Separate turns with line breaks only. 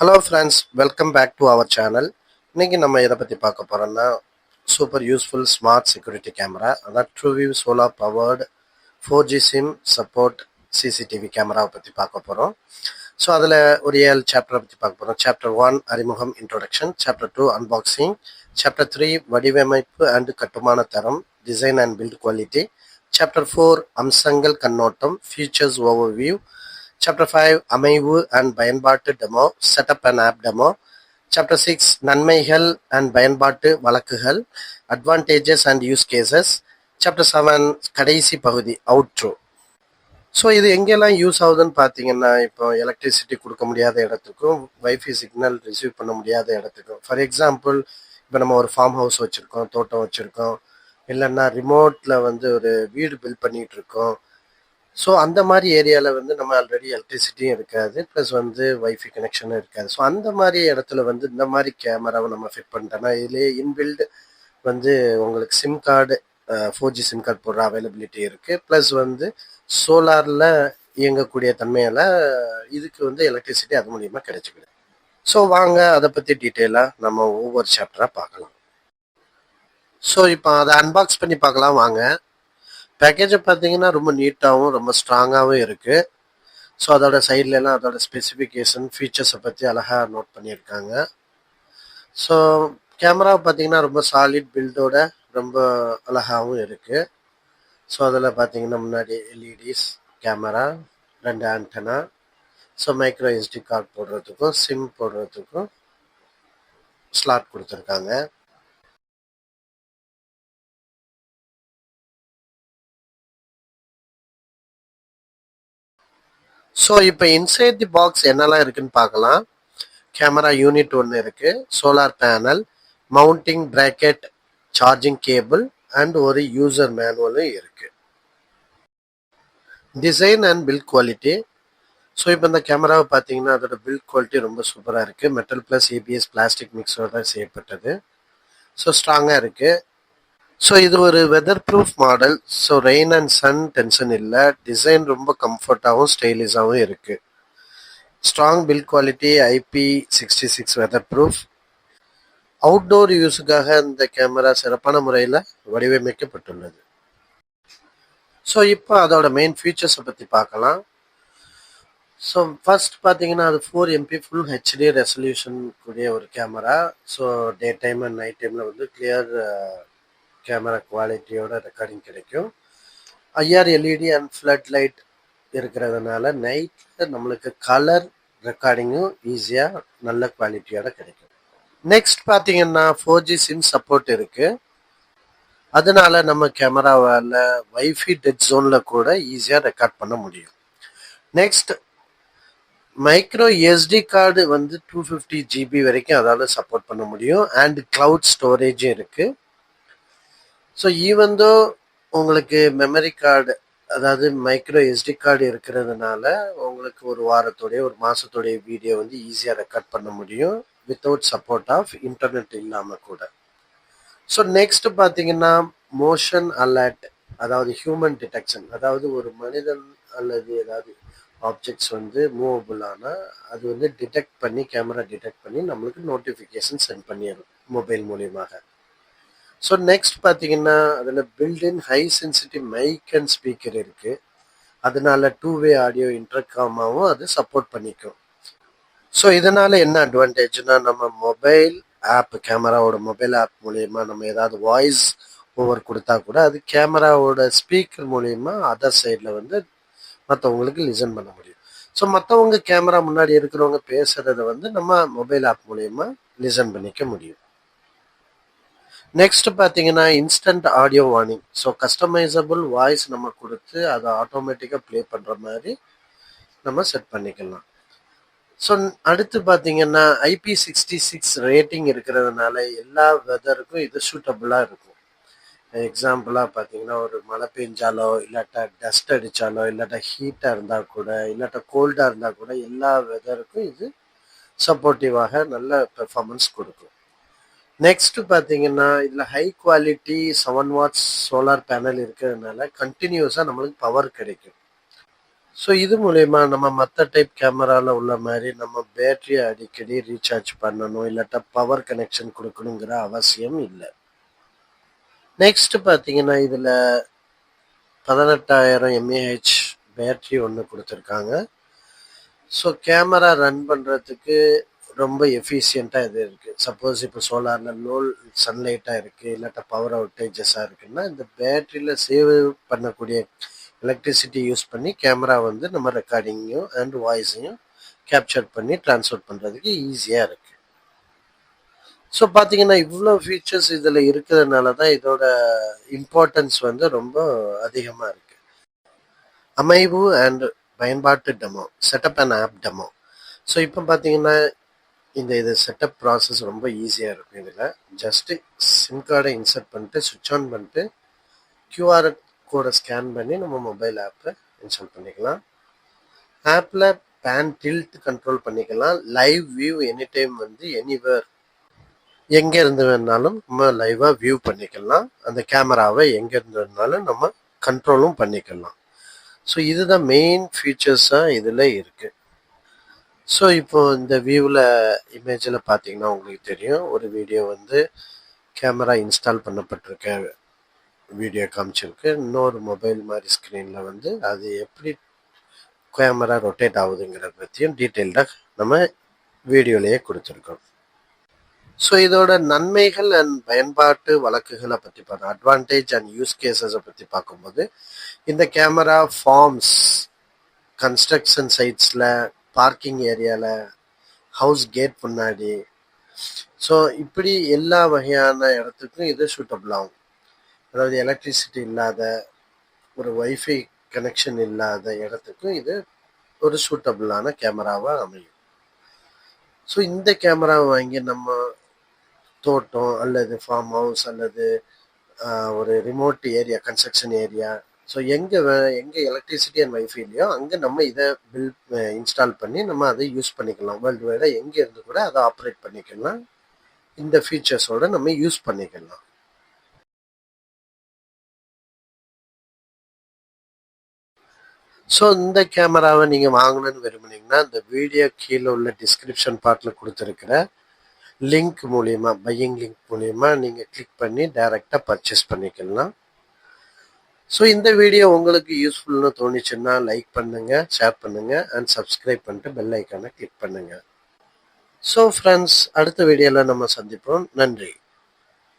Hello friends welcome back to our channel இன்றைக்கி நம்ம எதை பற்றி பார்க்க போகிறோம்னா super useful smart security camera அதான் TrueView solar powered four G SIM support CCTV கேமராவை பற்றி பார்க்க போகிறோம் ஸோ அதில் ஒரு ஏழு சாப்டரை பற்றி பார்க்க போகிறோம் சாப்டர் ஒன் அறிமுகம் introduction chapter two unboxing chapter three வடிவமைப்பு அண்ட் கட்டுமான தரம் design and build quality chapter four அம்சங்கள் கண்ணோட்டம் ஃபீச்சர்ஸ் ஓவர்வியூ சாப்டர் ஃபைவ் அமைவு அண்ட் பயன்பாட்டு demo setup and app demo chapter six நன்மைகள் அண்ட் பயன்பாட்டு வழக்குகள் advantages and use cases chapter seven கடைசி பகுதி அவுட்ரோ ஸோ இது எங்கெல்லாம் யூஸ் ஆகுதுன்னு பார்த்தீங்கன்னா இப்போ எலக்ட்ரிசிட்டி கொடுக்க முடியாத இடத்துக்கும் வைஃபை சிக்னல் ரிசீவ் பண்ண முடியாத இடத்துக்கும். ஃபார் எக்ஸாம்பிள் இப்போ நம்ம ஒரு ஃபார்ம் ஹவுஸ் வச்சுருக்கோம் தோட்டம் வச்சுருக்கோம். இல்லைன்னா ரிமோட்டில் வந்து ஒரு வீடு பில்ட் பண்ணிகிட்டு இருக்கோம். ஸோ அந்த மாதிரி ஏரியாவில் வந்து நம்ம ஆல்ரெடி எலக்ட்ரிசிட்டியும் இருக்காது ப்ளஸ் வந்து வைஃபை கனெக்ஷனும் இருக்காது. ஸோ அந்த மாதிரி இடத்துல வந்து இந்த மாதிரி கேமராவை நம்ம ஃபிட் பண்ணிட்டோம்னா இதுலேயே இன்பில்டு வந்து உங்களுக்கு SIM card four G SIM card போடுற அவைலபிலிட்டி இருக்குது ப்ளஸ் வந்து சோலாரில் இயங்கக்கூடிய தன்மையால் இதுக்கு வந்து எலக்ட்ரிசிட்டி அது மூலியமாக கிடைச்சிக்கிது. ஸோ வாங்க அதை பற்றி டீட்டெயிலாக நம்ம ஒவ்வொரு சாப்டராக பார்க்கலாம். ஸோ இப்போ அதை அன்பாக்ஸ் பண்ணி பார்க்கலாம். வாங்க. பேக்கேஜை பார்த்தீங்கன்னா ரொம்ப நீட்டாகவும் ரொம்ப ஸ்ட்ராங்காகவும் இருக்குது ஸோ அதோட சைட்லலாம் அதோட ஸ்பெசிஃபிகேஷன் ஃபீச்சர்ஸை பற்றி அழகாக நோட் பண்ணியிருக்காங்க. ஸோ கேமராவை பார்த்தீங்கன்னா ரொம்ப சாலிட் பில்டோட ரொம்ப அழகாகவும் இருக்குது ஸோ அதில் பார்த்தீங்கன்னா முன்னாடி எல்இடிஸ் கேமரா ரெண்டு antenna so micro SD card போடுறதுக்கும் SIM போடுறதுக்கும் ஸ்லாட் கொடுத்துருக்காங்க. ஸோ இப்போ இன்சைட் தி பாக்ஸ் என்னெல்லாம் இருக்குன்னு பார்க்கலாம். கேமரா யூனிட் ஒன்று இருக்குது solar panel mounting bracket charging cable and ஒரு யூசர் மேனுவலும் இருக்குது design and build quality so இப்போ இந்த கேமராவை பார்த்தீங்கன்னா அதோட பில்ட் குவாலிட்டி ரொம்ப சூப்பராக இருக்குது மெட்டல் ப்ளஸ் ஏபிஎஸ் பிளாஸ்டிக் மிக்ஸோட செய்யப்பட்டது. ஸோ ஸ்ட்ராங்காக இருக்குது ஸோ இது ஒரு weather proof model so rain and sun tension இல்லை. டிசைன் ரொம்ப கம்ஃபர்ட்டாகவும் ஸ்டைலிஷாகவும் இருக்குது strong build quality IP sixty six weather proof outdoor யூஸுக்காக இந்த கேமரா சிறப்பான முறையில் வடிவமைக்கப்பட்டுள்ளது. ஸோ இப்போ அதோட மெயின் ஃபீச்சர்ஸை பற்றி பார்க்கலாம். ஸோ ஃபஸ்ட் பார்த்தீங்கன்னா அது four MP full HD resolution கூடிய ஒரு camera so day time and night டைமில் வந்து கிளியர் கேமரா குவாலிட்டியோட ரெக்கார்டிங் கிடைக்கும். IR LED and flood light இருக்கிறதுனால நைட்டில் நம்மளுக்கு கலர் ரெக்கார்டிங்கும் ஈஸியாக நல்ல குவாலிட்டியோட கிடைக்கும். நெக்ஸ்ட் பார்த்தீங்கன்னா ஃபோர் ஜி சிம் சப்போர்ட் இருக்குது அதனால நம்ம கேமராவால் வைஃபை டெட் ஜோனில் கூட ஈஸியாக ரெக்கார்ட் பண்ண முடியும். நெக்ஸ்ட் மைக்ரோ எஸ்டி கார்டு வந்து டூ ஃபிஃப்டி ஜிபி வரைக்கும் அதால் சப்போர்ட் பண்ண முடியும். அண்ட் க்ளவுட் ஸ்டோரேஜும் இருக்குது ஸோ ஈவந்தோ உங்களுக்கு மெமரி கார்டு அதாவது மைக்ரோ எஸ்டி கார்டு இருக்கிறதுனால உங்களுக்கு ஒரு வாரத்தோடைய ஒரு மாதத்தோடைய வீடியோ வந்து ஈஸியாக ரெக்கார்ட் பண்ண முடியும் வித்தவுட் சப்போர்ட் ஆஃப் இன்டர்நெட் இல்லாமல் கூட. ஸோ நெக்ஸ்ட் பார்த்தீங்கன்னா மோஷன் அலர்ட் அதாவது ஹியூமன் டிடெக்ஷன் அதாவது ஒரு மனிதன் அல்லது ஏதாவது ஆப்ஜெக்ட்ஸ் வந்து மூவபுள் ஆனால் அது வந்து டிடெக்ட் பண்ணி கேமரா டிடெக்ட் பண்ணி நம்மளுக்கு நோட்டிஃபிகேஷன் சென்ட் பண்ணிடும் மொபைல் மூலியமாக. ஸோ நெக்ஸ்ட் பார்த்தீங்கன்னா அதில் built in high sensitive mic and speaker இருக்குது அதனால டூ வே ஆடியோ இன்டர்காமாவும் அது சப்போர்ட் பண்ணிக்கும். ஸோ இதனால் என்ன அட்வான்டேஜ்னா நம்ம மொபைல் ஆப் கேமராவோட மொபைல் ஆப் மூலயமா நம்ம ஏதாவது வாய்ஸ் ஓவர் கொடுத்தா கூட அது கேமராவோட ஸ்பீக்கர் மூலயமா அதர் சைடில் வந்து மற்றவங்களுக்கு லிசன் பண்ண முடியும். ஸோ மற்றவங்க கேமரா முன்னாடி இருக்கிறவங்க பேசுகிறத வந்து நம்ம மொபைல் ஆப் மூலயமா லிசன் பண்ணிக்க முடியும். நெக்ஸ்ட் பார்த்தீங்கன்னா instant audio warning so customisable voice நம்ம கொடுத்து அதை ஆட்டோமேட்டிக்காக ப்ளே பண்ணுற மாதிரி நம்ம செட் பண்ணிக்கலாம். ஸோ அடுத்து பார்த்தீங்கன்னா ஐபி சிக்ஸ்டி சிக்ஸ் ரேட்டிங் இருக்கிறதுனால எல்லா வெதருக்கும் இது சூட்டபுளாக இருக்கும். எக்ஸாம்பிளாக பார்த்தீங்கன்னா ஒரு மழை பெஞ்சாலோ இல்லாட்டா டஸ்ட் அடித்தாலோ இல்லாட்டா ஹீட்டாக இருந்தால் கூட இல்லாட்டா கோல்டாக இருந்தால் கூட எல்லா வெதருக்கும் இது சப்போர்ட்டிவாக நல்ல பெர்ஃபார்மன்ஸ் கொடுக்கும். நெக்ஸ்ட் பார்த்தீங்கன்னா இதில் high quality seven watts solar panel இருக்கிறதுனால கண்டினியூஸாக நம்மளுக்கு பவர் கிடைக்கும். ஸோ இது மூலயமா நம்ம மற்ற டைப் கேமராவில் உள்ள மாதிரி நம்ம பேட்டரியை அடிக்கடி ரீசார்ஜ் பண்ணணும் இல்லாட்டா பவர் கனெக்ஷன் கொடுக்கணுங்கிற அவசியம் இல்லை. நெக்ஸ்ட் பார்த்தீங்கன்னா இதில் பதினெட்டாயிரம் எம்ஏஹெச் பேட்டரி ஒன்று கொடுத்துருக்காங்க. ஸோ கேமரா ரன் பண்ணுறதுக்கு ரொம்ப எஃபிஷியண்ட்டாக இது இருக்குது சப்போஸ் இப்போ சோலாரில் லோ சன்லைட்டாக இருக்குது இல்லாட்டா பவர் அவுட்டேஜஸாக இருக்குன்னா இந்த பேட்டரியில் சேவ் பண்ணக்கூடிய எலக்ட்ரிசிட்டி யூஸ் பண்ணி கேமரா வந்து நம்ம ரெக்கார்டிங்கையும் அண்ட் வாய்ஸையும் கேப்சர் பண்ணி ட்ரான்ஸ்ஃபர் பண்ணுறதுக்கு ஈஸியாக இருக்குது ஸோ பார்த்தீங்கன்னா இவ்வளோ ஃபீச்சர்ஸ் இதில் இருக்கிறதுனால தான் இதோட இம்பார்ட்டன்ஸ் வந்து ரொம்ப அதிகமாக இருக்குது அமைவு அண்ட் பயன்பாட்டு demo setup and app demo so இப்போ பார்த்தீங்கன்னா இந்த இது செட்டப் ப்ராசஸ் ரொம்ப ஈஸியாக இருக்கும் இதில். ஜஸ்ட்டு சிம் கார்டை இன்சர்ட் பண்ணிட்டு சுவிட்ச் ஆன் பண்ணிட்டு கியூஆர் கோடை ஸ்கேன் பண்ணி நம்ம மொபைல் ஆப்பை இன்ஸ்டால் பண்ணிக்கலாம். ஆப்பில் பேன் டில்ட் கண்ட்ரோல் பண்ணிக்கலாம். லைவ் வியூ எனி டைம் வந்து எனிவேர் எங்கே இருந்து வேணாலும் நம்ம லைவாக வியூ பண்ணிக்கலாம். அந்த கேமராவை எங்கே இருந்து வேணாலும் நம்ம கண்ட்ரோலும் பண்ணிக்கலாம். ஸோ இதுதான் மெயின் ஃபீச்சர்ஸாக இதில் இருக்குது ஸோ இப்போ இந்த வியூவில் இமேஜில் பார்த்தீங்கன்னா உங்களுக்கு தெரியும். ஒரு வீடியோ வந்து கேமரா இன்ஸ்டால் பண்ணப்பட்டிருக்க வீடியோ காமிச்சிருக்கு. இன்னொரு மொபைல் மாதிரி ஸ்க்ரீனில் வந்து அது எப்படி கேமரா ரொட்டேட் ஆகுதுங்கிறத பற்றியும் டீட்டெயில்டாக நம்ம வீடியோலேயே கொடுத்துருக்கோம். ஸோ இதோட நன்மைகள் அண்ட் பயன்பாட்டு வழக்குகளை பற்றி பார்த்தோம் அட்வான்டேஜ் அண்ட் யூஸ் கேசஸை பற்றி பார்க்கும்போது இந்த கேமரா ஃபார்ம்ஸ் கன்ஸ்ட்ரக்ஷன் சைட்ஸில் பார்க்கிங் ஏரியாவில் ஹவுஸ் கேட் முன்னாடி ஸோ இப்படி எல்லா வகையான இடத்துக்கும் இது சூட்டபிள் ஆகும். அதாவது எலக்ட்ரிசிட்டி இல்லாத ஒரு வைஃபை கனெக்ஷன் இல்லாத இடத்துக்கும் இது ஒரு சூட்டபிளான கேமராவாக அமையும். ஸோ இந்த கேமராவை வாங்கி நம்ம தோட்டம் அல்லது ஃபார்ம் ஹவுஸ் அல்லது ஒரு remote area construction area so எங்கே எங்கே எலக்ட்ரிசிட்டி அண்ட் வைஃபைலையோ அங்கே நம்ம இதை பில் இன்ஸ்டால் பண்ணி நம்ம அதை யூஸ் பண்ணிக்கலாம். வேர்ல்டு வைடாக எங்கே இருந்து கூட அதை ஆப்ரேட் பண்ணிக்கலாம். இந்த ஃபீச்சர்ஸோட நம்ம யூஸ் பண்ணிக்கலாம். ஸோ இந்த கேமராவை நீங்கள் வாங்கணும்னு விரும்புனீங்கன்னா இந்த வீடியோ கீழே உள்ள டிஸ்கிரிப்ஷன் பார்ட்டில் கொடுத்துருக்கிற லிங்க் மூலியமாக பையிங் லிங்க் மூலியமாக நீங்கள் கிளிக் பண்ணி டைரெக்டாக பர்ச்சேஸ் பண்ணிக்கலாம். ஸோ இந்த வீடியோ உங்களுக்கு யூஸ்ஃபுல்னு தோணுச்சுன்னா லைக் பண்ணுங்கள் ஷேர் பண்ணுங்கள் அண்ட் சப்ஸ்கிரைப் பண்ணிட்டு பெல் ஐக்கானை கிளிக் பண்ணுங்கள் ஸோ ஃப்ரெண்ட்ஸ் அடுத்த வீடியோவில் நம்ம சந்திப்போம். நன்றி.